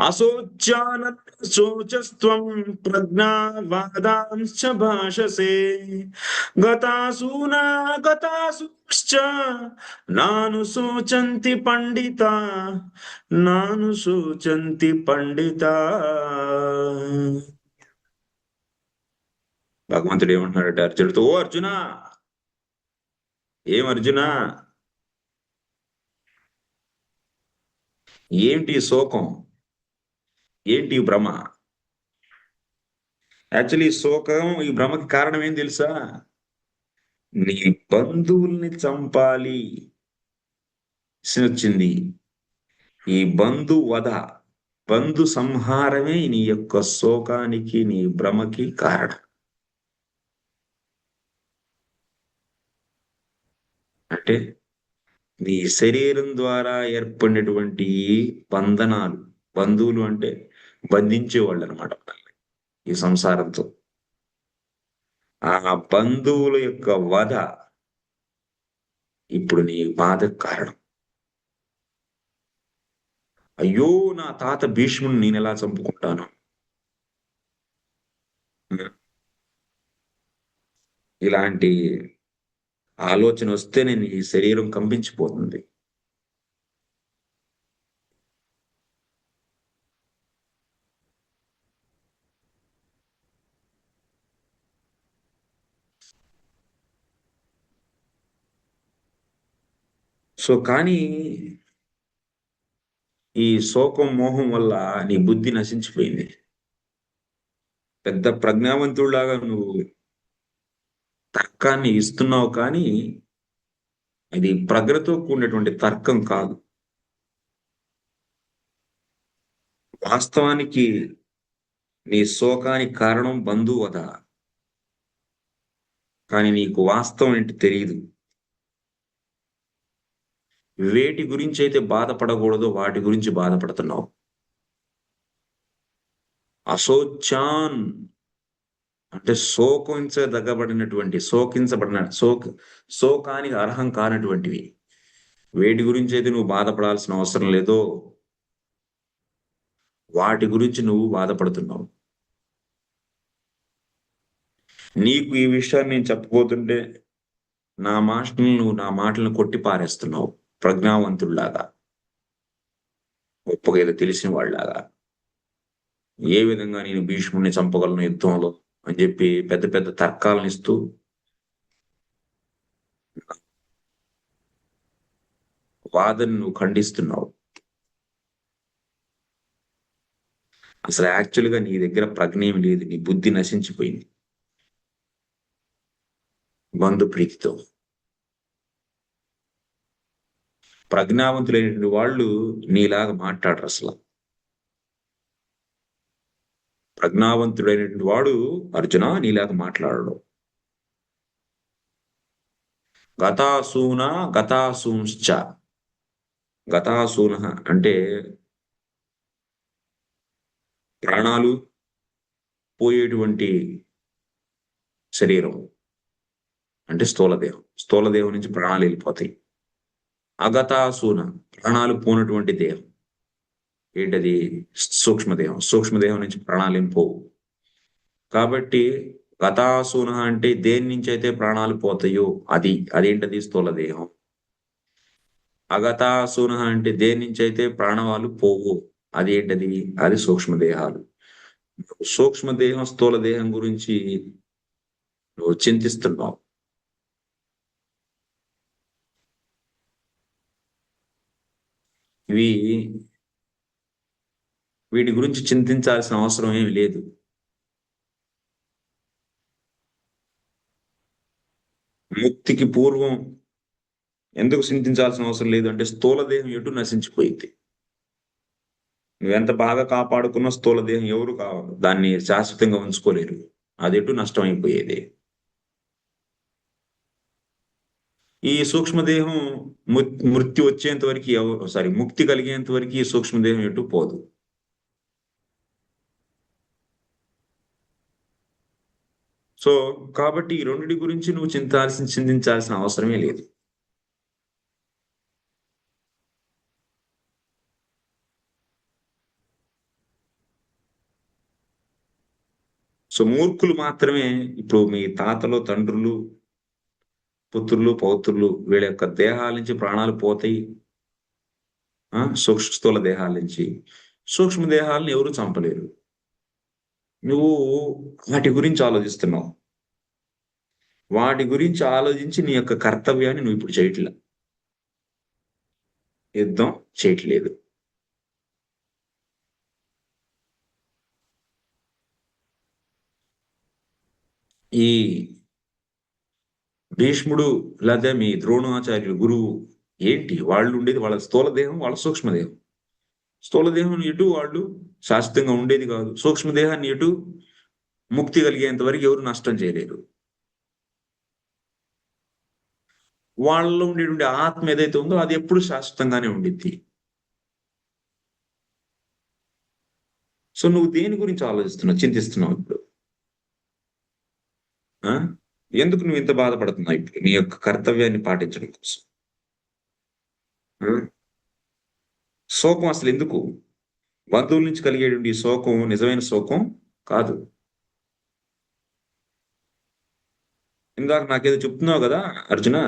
అశోచ్యాన శోచస్వం ప్రజ్ఞావాదాంశ భాషసే. గతాసూనా గతాసూశ్చ నాను శోచంతి పండిత నాను శోచంతి పండిత. భగవంతుడు ఏమంటున్నాడంటే అర్జునుడితో ఓ అర్జున! ఏం అర్జున? ఏంటి శోకం? ఏంటి ఈ భ్రమ? యాక్చువల్లీ శోకం ఈ భ్రమకి కారణం ఏం తెలుసా? నీ బంధువుల్ని చంపాలి. వచ్చింది ఈ బంధు వధ బంధు సంహారమే నీ యొక్క శోకానికి నీ భ్రమకి కారణం. అంటే నీ శరీరం ద్వారా ఏర్పడినటువంటి బంధనాలు బంధువులు అంటే బంధించేవాళ్ళు అనమాట ఈ సంసారంతో. ఆ బంధువుల యొక్క వధ ఇప్పుడు నీ బాధ కారణం. అయ్యో నా తాత భీష్ముని నేను ఎలా చంపుకుంటాను? ఇలాంటి ఆలోచన వస్తే నేను ఈ శరీరం కంపించిపోతుంది. సో కానీ ఈ శోకం మోహం వల్ల నీ బుద్ధి నశించిపోయింది. పెద్ద ప్రజ్ఞావంతుడిలాగా నువ్వు తర్కాన్ని ఇస్తున్నావు కానీ అది ప్రగ్రతో కూడినటువంటి తర్కం కాదు. వాస్తవానికి నీ శోకానికి కారణం బంధువద కానీ నీకు వాస్తవం ఏంటి తెలియదు వేటి గురించి అయితే బాధపడకూడదో వాటి గురించి బాధపడుతున్నావు. అసోచాన్ అంటే శోకించదగ్గబడినటువంటి శోకించబడిన శోక్ శోకానికి అర్హం కానటువంటివి. వేటి గురించి అయితే నువ్వు బాధపడాల్సిన అవసరం లేదో వాటి గురించి నువ్వు బాధపడుతున్నావు. నీకు ఈ విషయాన్ని నేను చెప్పబోతుంటే నా మాటలను నువ్వు నా మాటలను కొట్టి పారేస్తున్నావు. ప్రజ్ఞావంతుల్లాగా గొప్పగా ఏదో తెలిసిన వాళ్ళలాగా ఏ విధంగా నేను భీష్ముడిని చంపగలను యుద్ధంలో అని చెప్పి పెద్ద పెద్ద తర్కాలను ఇస్తూ వాదన నువ్వు ఖండిస్తున్నావు. అసలు యాక్చువల్గా నీ దగ్గర ప్రజ్ఞ లేదు నీ బుద్ధి నశించిపోయింది. బంధు ప్రీతితో. ప్రజ్ఞావంతులైనటువంటి వాళ్ళు నీలాగా మాట్లాడరు అసలు. ప్రజ్ఞావంతుడైనటువంటి వాడు అర్జున నీలాగా మాట్లాడడు. గతాసూన గతాసూంశ్చ. గతాసూన అంటే ప్రాణాలు పోయేటువంటి శరీరం. అంటే స్థూలదేహం. స్థూలదేహం నుంచి ప్రాణాలు వెళ్ళిపోతాయి. అగతాసూన ప్రాణాలు పోనటువంటి దేహం. ఏంటది? సూక్ష్మదేహం సూక్ష్మదేహం నుంచి ప్రాణాలు ఏం పోవు. కాబట్టి గతాసూన అంటే దేని నుంచి అయితే ప్రాణాలు పోతాయో అది. అదేంటది? స్థూల దేహం. అగతాసూన అంటే దేని నుంచి అయితే ప్రాణవాలు పోవు. అది ఏంటది అది సూక్ష్మదేహాలు సూక్ష్మదేహం స్థూల దేహం గురించి నువ్వు చింతిస్తున్నావు. ఇవి వీటి గురించి చింతించాల్సిన అవసరం ఏమి లేదు. ముక్తికి పూర్వం ఎందుకు చింతించాల్సిన అవసరం లేదు అంటే స్థూలదేహం ఎటు నశించిపోయింది. నువ్వెంత బాగా కాపాడుకున్న స్థూలదేహం ఎవరు కావాలి దాన్ని శాశ్వతంగా ఉంచుకోలేరు. అది ఎటు నష్టం అయిపోయేది ఈ సూక్ష్మదేహం మృత్యు వచ్చేంత వరకు సారీ ముక్తి కలిగేంత వరకు ఈ సూక్ష్మదేహం ఎటు పోదు. సో కాబట్టి ఈ రెండు గురించి నువ్వు చింతాల్సిన చింతించాల్సిన అవసరమే లేదు. సో మూర్ఖులు మాత్రమే ఇప్పుడు మీ తాతలు తండ్రులు పుత్రులు పౌత్రులు వీళ్ళ యొక్క దేహాల నుంచి ప్రాణాలు పోతాయి. సూక్ష్మ స్థూల దేహాల నుంచి. సూక్ష్మ దేహాలను ఎవరు చంపలేరు. నువ్వు వాటి గురించి ఆలోచిస్తున్నావు. వాటి గురించి ఆలోచించి నీ యొక్క కర్తవ్యాన్ని నువ్వు ఇప్పుడు చేయట్లే. యుద్ధం చేయట్లేదు. ఈ భీష్ముడు లేదా మీ ద్రోణాచార్యులు గురువు. ఏంటి? వాళ్ళు ఉండేది వాళ్ళ స్థూల దేహం వాళ్ళ సూక్ష్మదేహం స్థూలదేహం ఇటు వాళ్ళు శాశ్వతంగా ఉండేది కాదు. సూక్ష్మదేహాన్ని ఇటు ముక్తి కలిగేంత వరకు ఎవరు నష్టం చేయలేరు. వాళ్ళలో ఉండేటువంటి ఆత్మ ఏదైతే ఉందో అది ఎప్పుడు శాశ్వతంగానే ఉండిద్ది. సో నువ్వు దేని గురించి ఆలోచిస్తున్నావు చింతిస్తున్నావు ఇప్పుడు? ఎందుకు నువ్వు ఇంత బాధపడుతున్నావు ఇప్పుడు? నీ యొక్క కర్తవ్యాన్ని పాటించడం కోసం. శోకం అసలు ఎందుకు? బంధువుల నుంచి కలిగేటువంటి శోకం నిజమైన శోకం కాదు. ఇందాక నాకేదో చెప్తున్నావు కదా అర్జున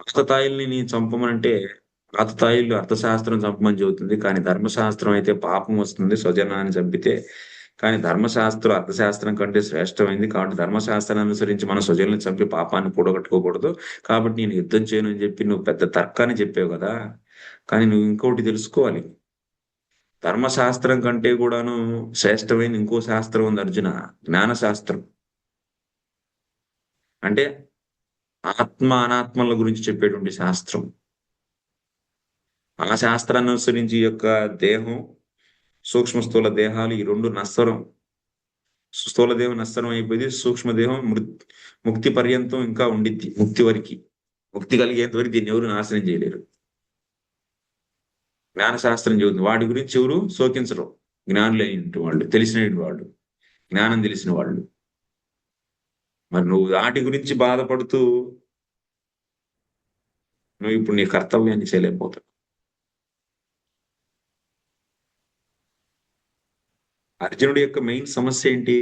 అర్థతాయిల్ని నేను చంపమనంటే అర్థతాయిలు అర్థశాస్త్రం చంపమని చెబుతుంది కానీ ధర్మశాస్త్రం అయితే పాపం వస్తుంది స్వజనాన్ని చంపితే కానీ ధర్మశాస్త్రం అర్థశాస్త్రం కంటే శ్రేష్టమైంది కాబట్టి ధర్మశాస్త్రాన్ని అనుసరించి మన స్వజల్ని చంపి పాపాన్ని కూడగట్టుకోకూడదు. కాబట్టి నేను యుద్ధం చేయను అని చెప్పి నువ్వు పెద్ద తర్కాన్ని చెప్పావు కదా. కానీ నువ్వు ఇంకోటి తెలుసుకోవాలి. ధర్మశాస్త్రం కంటే కూడాను శ్రేష్టమైన ఇంకో శాస్త్రం ఉంది అర్జున జ్ఞానశాస్త్రం. అంటే ఆత్మ అనాత్మల గురించి చెప్పేటువంటి శాస్త్రం. ఆ శాస్త్రాన్ని అనుసరించి యొక్క దేహం సూక్ష్మ స్థూల దేహాలు ఈ రెండు నస్సరం స్థూల దేహం నస్సరం అయిపోయింది సూక్ష్మదేహం ముక్తి పర్యంతం ఇంకా ఉండిద్ది ముక్తి వరకు. ముక్తి కలిగేంత వరకు దీన్ని ఎవరు నాశనం చేయలేరు. జ్ఞానశాస్త్రం చెబుతుంది వాటి గురించి ఎవరు శోకించరు. జ్ఞానులైన వాళ్ళు తెలిసిన వాళ్ళు జ్ఞానం తెలిసిన వాళ్ళు. మరి నువ్వు వాటి గురించి బాధపడుతూ నువ్వు ఇప్పుడు నీ కర్తవ్యాన్ని చేయలేకపోతావు. అర్జునుడి యొక్క మెయిన్ సమస్య ఏంటి?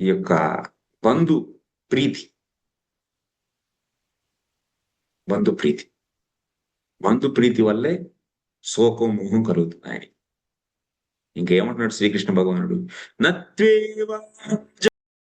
ఈ యొక్క బంధు ప్రీతి. బంధు ప్రీతి. బంధు ప్రీతి వల్లే శోకం మోహం కలుగుతుంది ఆయన ఇంకేమంటున్నాడు శ్రీకృష్ణ భగవానుడు? నత్వే